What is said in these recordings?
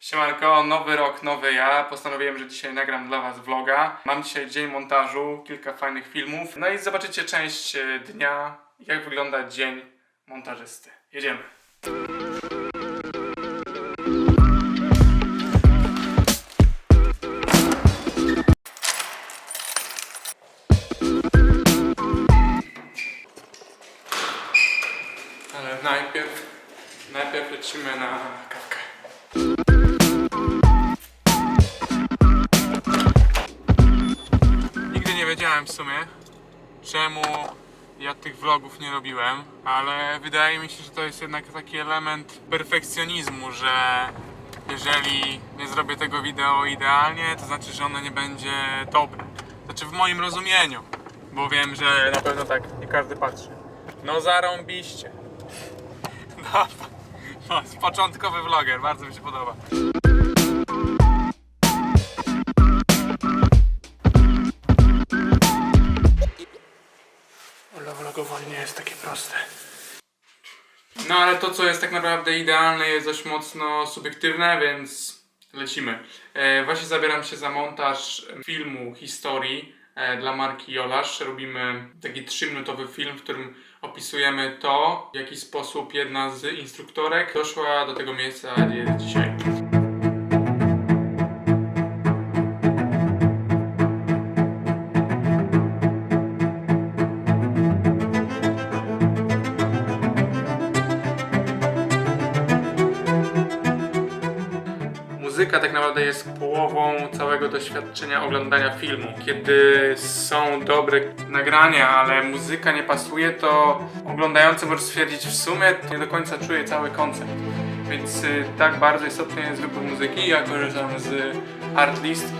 Siemanko, nowy rok, nowy ja. Postanowiłem, że dzisiaj nagram dla Was vloga. Mam dzisiaj dzień montażu, kilka fajnych filmów. No i zobaczycie część e, dnia, jak wygląda dzień montażysty. Jedziemy. Ale najpierw, najpierw lecimy na kawkę. W sumie, czemu ja tych vlogów nie robiłem, ale wydaje mi się, że to jest jednak taki element perfekcjonizmu, że jeżeli nie zrobię tego wideo idealnie, to znaczy, że ono nie będzie dobre. Znaczy w moim rozumieniu, bo wiem, że na pewno tak nie każdy patrzy. No zarąbiście. No, no, początkowy vloger, bardzo mi się podoba. Vlogowanie nie jest takie proste. No ale to, co jest tak naprawdę idealne, jest dość mocno subiektywne, więc lecimy. E, właśnie zabieram się za montaż filmu historii e, dla marki Jolasz. Robimy taki 3-minutowy film, w którym opisujemy to, w jaki sposób jedna z instruktorek doszła do tego miejsca, gdzie jest dzisiaj. Muzyka tak naprawdę jest połową całego doświadczenia oglądania filmu. Kiedy są dobre nagrania, ale muzyka nie pasuje, to oglądający może stwierdzić w sumie nie do końca czuje cały koncept. Więc y, tak bardzo istotny jest wybór muzyki. Ja korzystam z Artlist.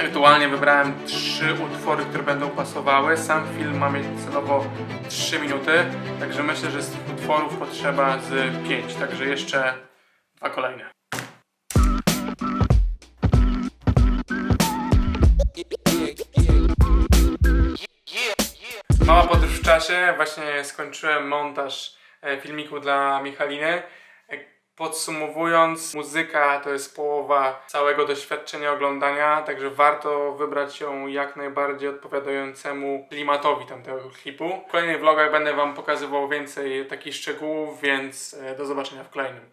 Aktualnie wybrałem trzy utwory, które będą pasowały. Sam film ma mieć celowo 3 minuty, także myślę, że z tych utworów potrzeba z 5, także jeszcze dwa kolejne. Mała podróż w czasie. Właśnie skończyłem montaż e, filmiku dla Michaliny. E, Podsumowując, muzyka to jest połowa całego doświadczenia oglądania, także warto wybrać ją jak najbardziej odpowiadającemu klimatowi tamtego klipu. W kolejnych vlogach będę Wam pokazywał więcej takich szczegółów, więc e, do zobaczenia w kolejnym.